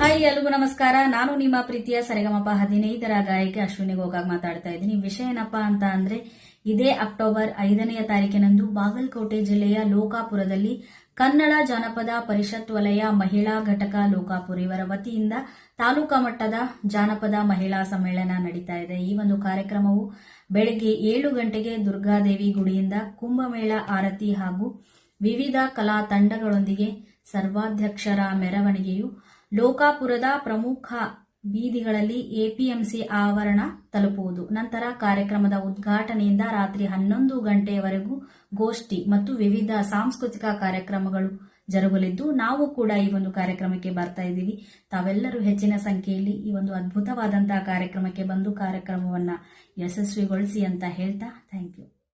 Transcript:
Hi ಅಲುಗು ನಮಸ್ಕಾರ. ನಾನು ನಿಮ್ಮ ಪ್ರೀತಿಯ ಸರಿಗಮಪ್ಪ ಹದಿನೈದರ ಗಾಯಕಿ ಅಶ್ವಿನಿ ಗೋಗಾಗ್ ಮಾತಾಡ್ತಾ ಇದ್ದೀನಿ. ವಿಷಯ ಏನಪ್ಪಾ ಅಂತ ಅಂದ್ರೆ, ಇದೇ ಅಕ್ಟೋಬರ್ ಐದನೆಯ ತಾರೀಕಿನಂದು ಬಾಗಲಕೋಟೆ ಜಿಲ್ಲೆಯ ಲೋಕಾಪುರದಲ್ಲಿ ಕನ್ನಡ ಜಾನಪದ ಪರಿಷತ್ ವಲಯ ಮಹಿಳಾ ಘಟಕ ಲೋಕಾಪುರ ಇವರ ವತಿಯಿಂದ ತಾಲೂಕಾ ಮಟ್ಟದ ಜಾನಪದ ಮಹಿಳಾ ಸಮ್ಮೇಳನ ನಡೀತಾ ಇದೆ. ಈ ಒಂದು ಕಾರ್ಯಕ್ರಮವು ಬೆಳಗ್ಗೆ ಏಳು ಗಂಟೆಗೆ ದುರ್ಗಾದೇವಿ ಗುಡಿಯಿಂದ ಕುಂಭಮೇಳ ಆರತಿ ಹಾಗೂ ವಿವಿಧ ಕಲಾ ತಂಡಗಳೊಂದಿಗೆ ಸರ್ವಾಧ್ಯಕ್ಷರ ಮೆರವಣಿಗೆಯು ಲೋಕಾಪುರದ ಪ್ರಮುಖ ಬೀದಿಗಳಲ್ಲಿ ಎಪಿಎಂಸಿ ಆವರಣ ತಲುಪುವುದು. ನಂತರ ಕಾರ್ಯಕ್ರಮದ ಉದ್ಘಾಟನೆಯಿಂದ ರಾತ್ರಿ ಹನ್ನೊಂದು ಗಂಟೆಯವರೆಗೂ ಗೋಷ್ಠಿ ಮತ್ತು ವಿವಿಧ ಸಾಂಸ್ಕೃತಿಕ ಕಾರ್ಯಕ್ರಮಗಳು ಜರುಗಲಿದ್ದು, ನಾವು ಕೂಡ ಈ ಒಂದು ಕಾರ್ಯಕ್ರಮಕ್ಕೆ ಬರ್ತಾ ಇದ್ದೀವಿ. ತಾವೆಲ್ಲರೂ ಹೆಚ್ಚಿನ ಸಂಖ್ಯೆಯಲ್ಲಿ ಈ ಒಂದು ಅದ್ಭುತವಾದಂತಹ ಕಾರ್ಯಕ್ರಮಕ್ಕೆ ಬಂದು ಕಾರ್ಯಕ್ರಮವನ್ನು ಯಶಸ್ವಿಗೊಳಿಸಿ ಅಂತ ಹೇಳ್ತಾ ಥ್ಯಾಂಕ್ ಯು